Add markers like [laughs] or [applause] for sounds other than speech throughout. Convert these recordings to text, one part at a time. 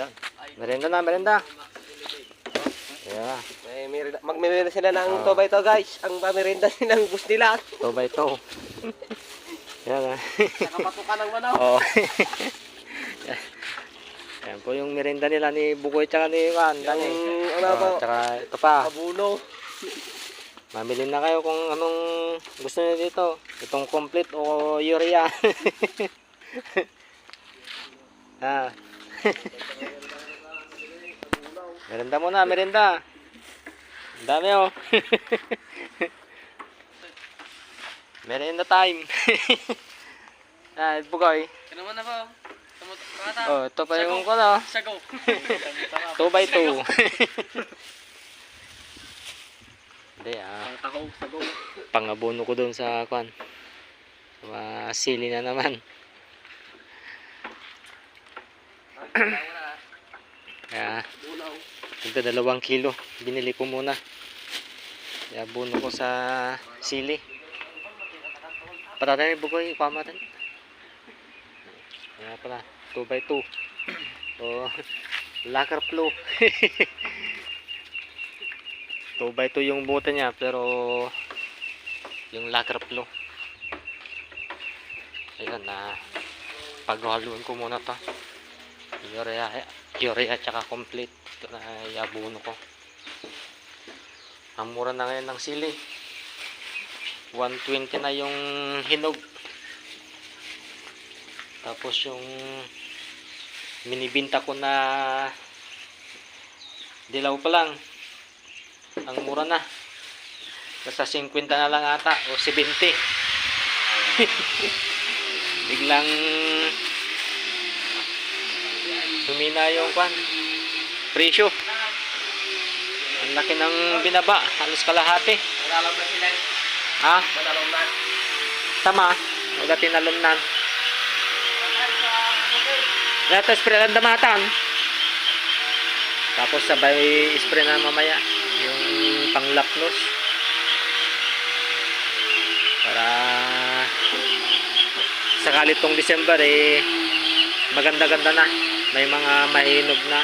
Ayan. Merenda na, merenda. Yeah. May merenda, magmemerenda sila ng to by to guys. Ang pamerenda [laughs] nilang bus nila. Two by two. [laughs] Yan ah. Nakapatukan ng manaw. Oo. [laughs] Yan po yung merenda nila ni Bukoy tsaka ni Juan. Yung ano Oh, ba? tsaka ito pa. Abuno. Mamili na kayo kung anong gusto niyo dito. Itong complete o urea. ah. Merenda muna, merenda. Ang dami oh. [laughs] merenda time. [laughs] ah, Bukoy. Ano man na ba? Tumata. Oh, ito pa yung ko na. Sago. 2 by 2. [laughs] Hindi ah. Pangabono ko doon sa kwan. Sa sili na naman. Kaya, ito dalawang kilo. Binili ko muna. Kaya abono ko sa sili. Patatay bukoy, pamatan. Kaya pala, 2 by 2. So, lacquer flow. [laughs] 2 by 2 yung bote niya, pero yung lacquer flow. Ayan na, paghaluan ko muna to. Urea, urea tsaka complete. Ito na yabuno ko. Ang mura na ngayon ng sili. 120 na yung hinog. Tapos yung minibinta ko na dilaw pa lang. Ang mura na. Nasa 50 na lang ata o 70. [laughs] Biglang humina yung kwan. Presyo. Ang laki ng binaba. Halos kalahati. Nalalam na sila. Ha? Nalalam na. Tama. Wala tinalumnan. Lahat spray lang damatan. Tapos sabay spray na mamaya. Yung panglapnos. Para sakali tong December eh maganda-ganda na. May mga mahinog na.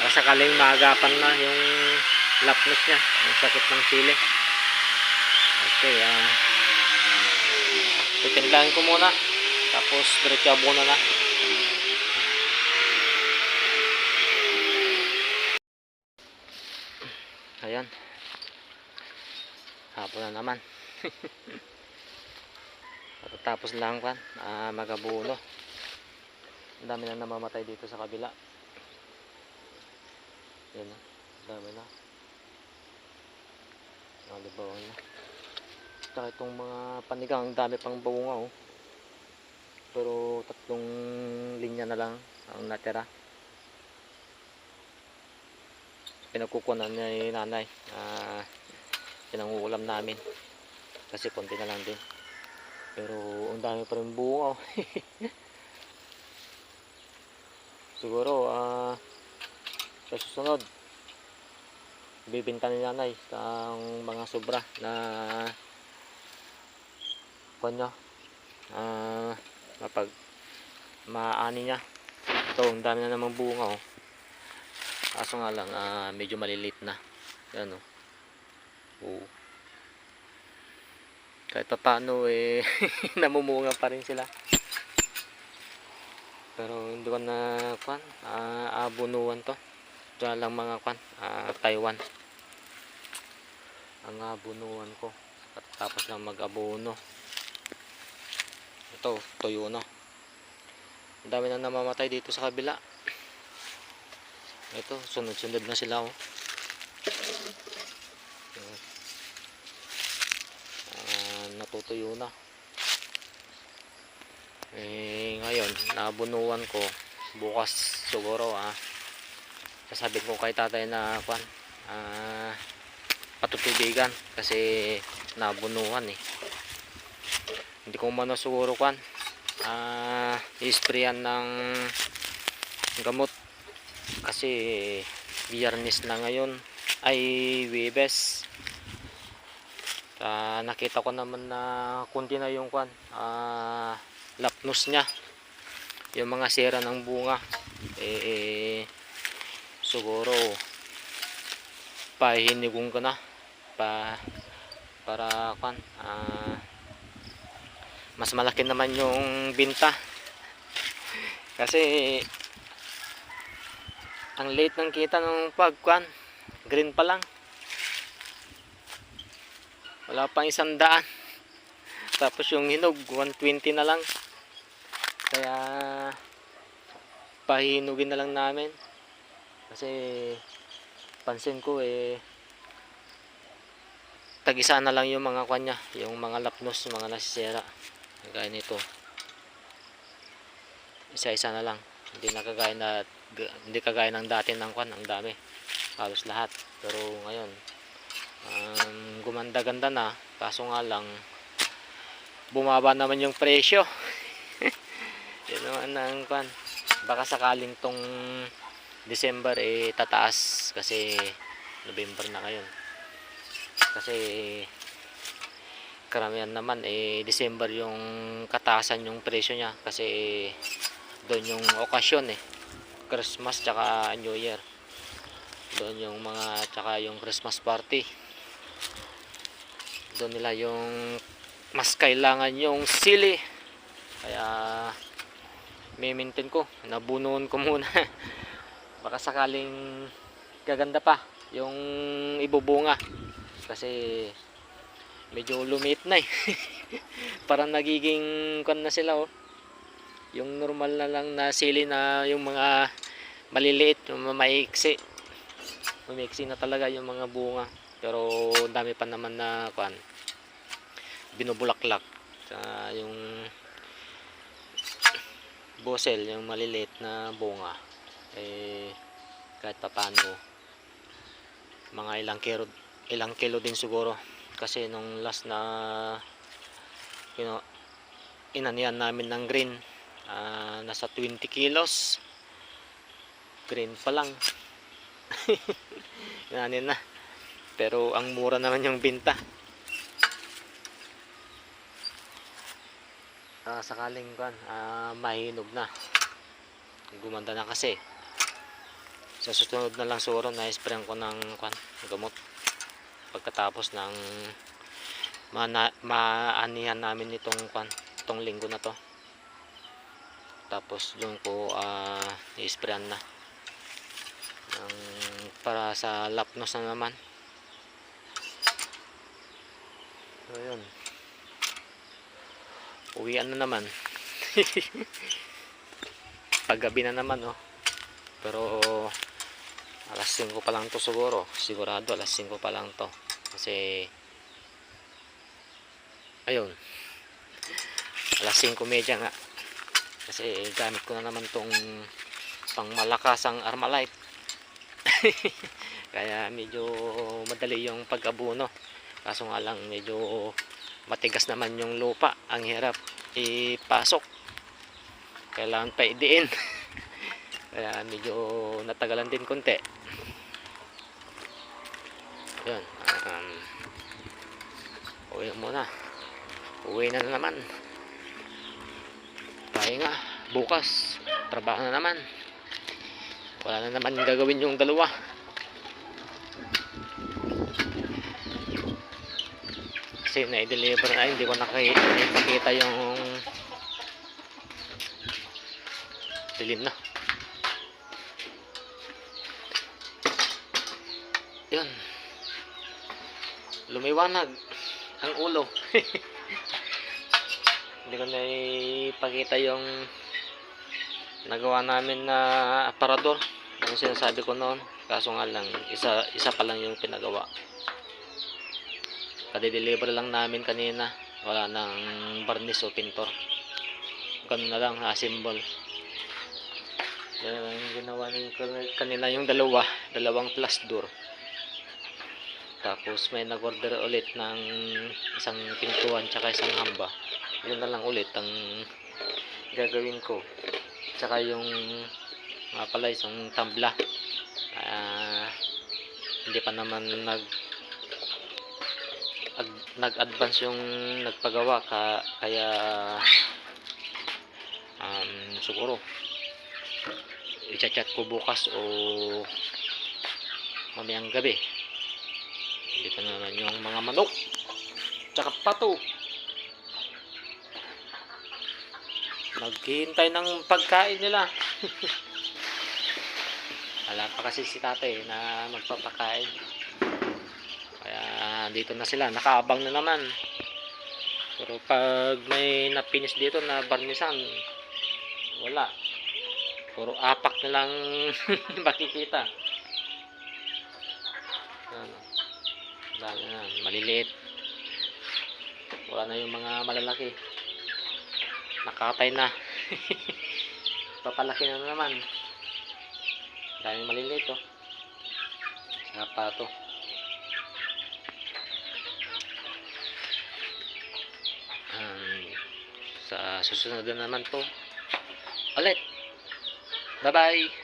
Para sakaling maagapan na yung lapnos niya. Yung sakit ng sili. Okay, ah. Titimplahin ko muna. Tapos diretso abono na. Ayan. Hapon na naman. [laughs] Tapos lang kan, ah, magabuno. Ang dami na namamatay dito sa kabila. Yan na. Ang dami na. Nalibawang na. Tsaka itong mga panigang, ang dami pang bunga oh. Pero tatlong linya na lang ang natira. Pinagkukunan ni nanay. Ah, pinanguulam namin. Kasi konti na lang din. Pero ang dami pa rin bunga oh. [laughs] Siguro ah sa susunod bibinta ni nanay ang mga sobra na kanya ah mapag maani niya. Ito ang dami na namang bunga oh. Kaso nga lang ah, medyo malilit na. Yan oh. Oo. kahit pa paano eh [laughs] namumunga pa rin sila pero hindi ko na kwan ah, abunuan to. Diyan lang mga kwan ah, Taiwan. Ang abunuan ko. At tapos lang mag-abono ito tuyo na. Ang dami na namamatay dito sa kabila. Ito sunod-sunod na sila oh. Ah, natutuyo na eh ngayon nabunuan ko. Bukas siguro ah. Sasabihin ko kay tatay na kwan ah patutubigan kasi nabunuhan eh. Hindi ko mano siguro kwan ah i-sprayan ng gamot. Kasi biyernes na ngayon. Ay webes. Ah, nakita ko naman na kunti na yung kwan ah lapnos niya. Yung mga sera ng bunga. Eh, eh siguro pahinigong ko na. Pa para kan ah, mas malaki naman yung binta. [laughs] Kasi ang late ng kita ng pagkuan green pa lang. Wala pang isang daan. [laughs] Tapos yung hinog 120 na lang kaya pahinugin na lang namin. Kasi pansin ko eh tag-isa na lang yung mga kanya yung mga lapnos mga nasisira. Gaya nito. Isa-isa na lang. Hindi na kagaya na hindi kagaya ng dati ng kwan. Ang dami. Halos lahat. Pero ngayon um, gumanda-ganda na. Kaso nga lang bumaba naman yung presyo naman ang kwan. Baka sakaling tong December eh tataas kasi November na ngayon. Kasi karamihan naman eh December yung kataasan yung presyo niya kasi doon yung okasyon eh. Christmas tsaka New Year. Doon yung mga tsaka yung Christmas party. Doon nila yung mas kailangan yung sili. Kaya may-maintain ko. Nabunuan ko muna. [laughs] Baka sakaling gaganda pa yung ibubunga. Kasi medyo lumit na eh. [laughs] Parang nagiging kan na sila oh. Yung normal na lang na sili na yung mga maliliit yung maiksi. Umiksi na talaga yung mga bunga. Pero dami pa naman na kan binubulaklak. Sa yung bosel yung maliliit na bunga eh kahit pa paano mga ilang kilo ilang kilo din siguro. Kasi nung last na you know, inanihan namin ng green ah, nasa 20 kilos. Green pa lang. [laughs] Inanin na. Pero ang mura naman yung binta Ah, sakaling kan ah, mahinog na. Gumanda na kasi. Sa susunod na lang siguro na sprayan ko ng kan gamot. Pagkatapos ng maanihan namin itong kan itong linggo na to. Tapos doon ko ah, i-sprayan na. Ng, para sa lapnos na naman. So yun uwian na naman? [laughs] Paggabi na naman oh. Pero alas 5 pa lang to siguro. Sigurado alas 5 pa lang to. Kasi ayun. Alas 5 medya nga. Kasi gamit ko na naman tong pang malakasang armalite. [laughs] Kaya medyo madali yung pag-abuno. Kaso nga lang medyo matigas naman yung lupa. Ang hirap ipasok. Kailangan pa idiin. [laughs] Kaya medyo natagalan din konti. Yun. Um, uwi muna. Uwi na naman. Tayo nga bukas. Trabaho na naman. Wala na naman gagawin yung dalawa kasi na-deliver na hindi ko nakita yung dilim na. Yun. Lumiwanag ang ulo. [laughs] Hindi ko na ipakita yung nagawa namin na aparador. Yung sinasabi ko noon kaso nga lang isa, isa pa lang yung pinagawa Kade-deliver lang namin kanina. Wala nang barnis o pintor. Ganun na lang, assemble. Yan ang ginawa ng kanina yung dalawa. Dalawang plus door. Tapos may nag-order ulit ng isang pintuan tsaka isang hamba. Yun na lang ulit ang gagawin ko. Tsaka yung nga pala isang tambla. Ah, hindi pa naman nag ag- nag-advance yung nagpagawa ka, kaya um, siguro i-chat ko bukas o mamayang gabi. Dito na naman yung mga manok. Tsaka pato. Maghihintay ng pagkain nila. [laughs] Wala pa kasi si tatay na magpapakain. Kaya dito na sila. Nakaabang na naman. Pero pag may napinis dito na barnisan, wala. Puro apak na lang [laughs] makikita. Ano? Dami na. Maliliit. Wala na yung mga malalaki. Nakatay na. [laughs] Papalaki na naman. Dami maliliit oh. Sapa to. Um, sa susunod na naman to. Ulit. Bye-bye.